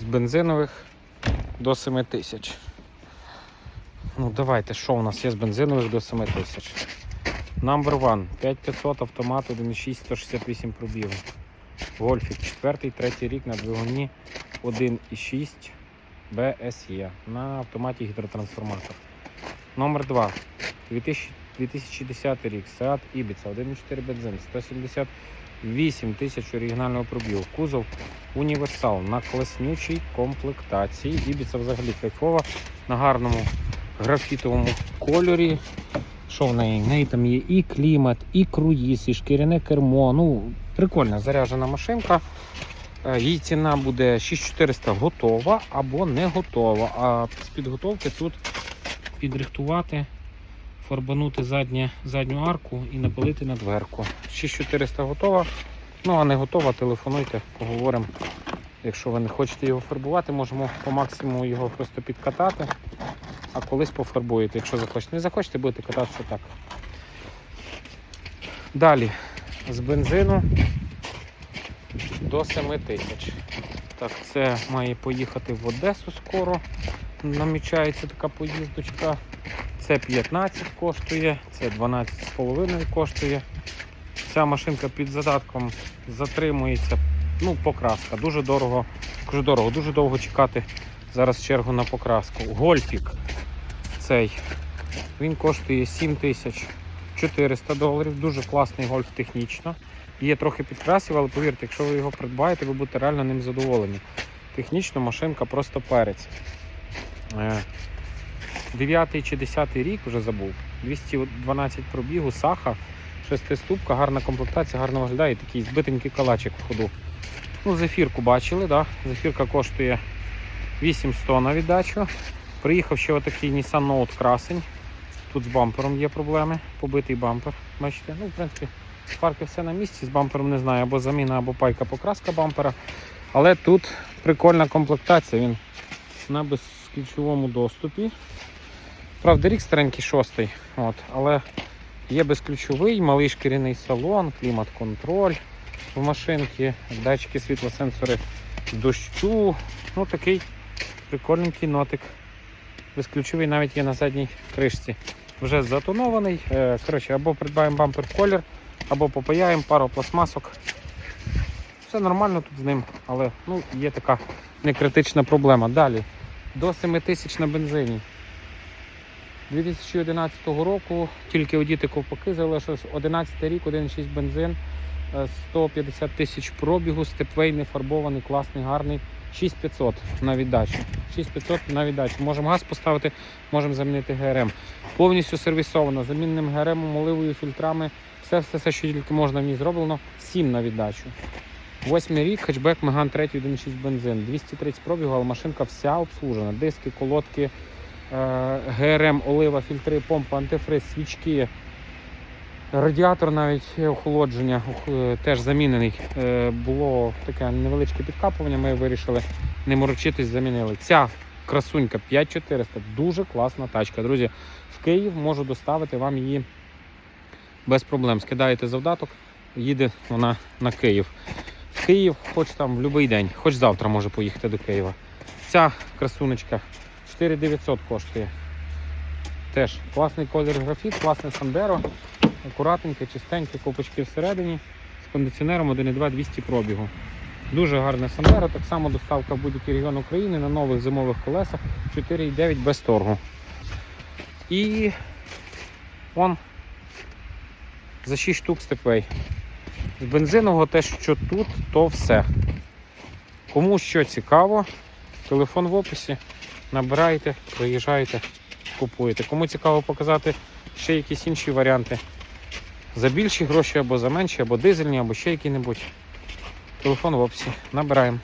з бензинових до 7 тисяч. Ну, давайте, що у нас є з бензинових до 7 тисяч? Number one. 5500 автомат 1.6, 168 пробігу. Гольфік 4, третій рік на двигуні 1.6 BSE на автоматі гідротрансформатор. Номер 2. 2000, 2010 рік. Seat Ibiza 1.4 бензин, 178 тисяч оригінального пробігу. Кузов універсал на класнючій комплектації. Ibiza взагалі кайфова на гарному графітовому кольорі. Що в неї? В неї там є і клімат, і круїз, і шкіряне кермо. Ну, прикольна заряджена машинка. Е, Її ціна буде 6400 готова або не готова. А з підготовки тут підрихтувати, фарбанути заднє, задню арку і напилити на дверку. 6400 готова. Ну, а не готова, телефонуйте, поговоримо. Якщо ви не хочете його фарбувати, можемо по максимуму його просто підкатати, а колись пофарбуєте, якщо захочете. Не захочете, будете кататися так. Далі з бензину до 7 тисяч. Так, це має поїхати в Одесу скоро. Намічається така поїздочка. Це 15 коштує, це 12,5 коштує. Ця машинка під задатком затримується. Ну, покраска. Дуже дорого. Кажу дорого, дуже довго чекати зараз чергу на покраску. Гольфік цей. Він коштує 7400 доларів. Дуже класний гольф технічно. Є трохи підкрасів, але повірте, якщо ви його придбаєте, ви будете реально ним задоволені. Технічно машинка просто перець. Е, 9 чи 10 рік вже забув. 212 пробігу, саха, шестиступка, гарна комплектація, гарно виглядає, такий збитенький калачик в ходу. Ну, зефірку бачили, да? зефірка коштує 800 на віддачу. Приїхав ще отакий Nissan Note красень. Тут з бампером є проблеми, побитий бампер. Бачите, ну, в принципі, Фарки все на місці, з бампером не знаю, або заміна, або пайка покраска бампера. Але тут прикольна комплектація, він на безключовому доступі. Правда, рік старенький шостий, от, але є безключовий, малий шкіряний салон, клімат-контроль в машинці, датчики світлосенсори дощу. Ну такий прикольненький нотик. Безключовий навіть є на задній кришці. Вже затонований. Е, Коротше, або придбаємо бампер в колір, або попаяємо пару пластмасок. Все нормально тут з ним, але ну, є така некритична проблема. Далі до 7 тисяч на бензині. 2011 року тільки одіти ковпаки залишилось 11 рік, 1,6 бензин, е, 150 тисяч пробігу, степвей не фарбований, класний, гарний. 6500 на віддачу. 6500 на віддачу. Можемо газ поставити, можемо замінити ГРМ. Повністю сервісовано, замінним ГРМ, оливою, фільтрами. Все, все, все, що тільки можна в ній зроблено. 7 на віддачу. Восьмий рік, хетчбек Меган 3 1.6 бензин. 230 пробігу, але машинка вся обслужена. Диски, колодки, е, ГРМ, олива, фільтри, помпа, антифриз, свічки. Радіатор навіть охолодження е, теж замінений. Е, Було таке невеличке підкапування, ми вирішили не морочитись, замінили. Ця красунька 5400, дуже класна тачка. Друзі, в Київ можу доставити вам її без проблем. Скидаєте завдаток, їде вона на Київ. Київ, хоч там в будь-який день, хоч завтра може поїхати до Києва. Ця красунечка 4900 коштує. Теж класний колір графіт, класне сандеро, акуратненьке, чистеньке, копочки всередині, з кондиціонером 1,2 200 пробігу. Дуже гарне сандеро, так само доставка в будь-який регіон України на нових зимових колесах 4,9 без торгу. І он за 6 штук степвей. З бензинового те, що тут, то все. Кому що цікаво, телефон в описі, набирайте, приїжджайте, купуєте. Кому цікаво показати ще якісь інші варіанти. За більші гроші або за менші, або дизельні, або ще які-небудь. Телефон в описі. Набираємо.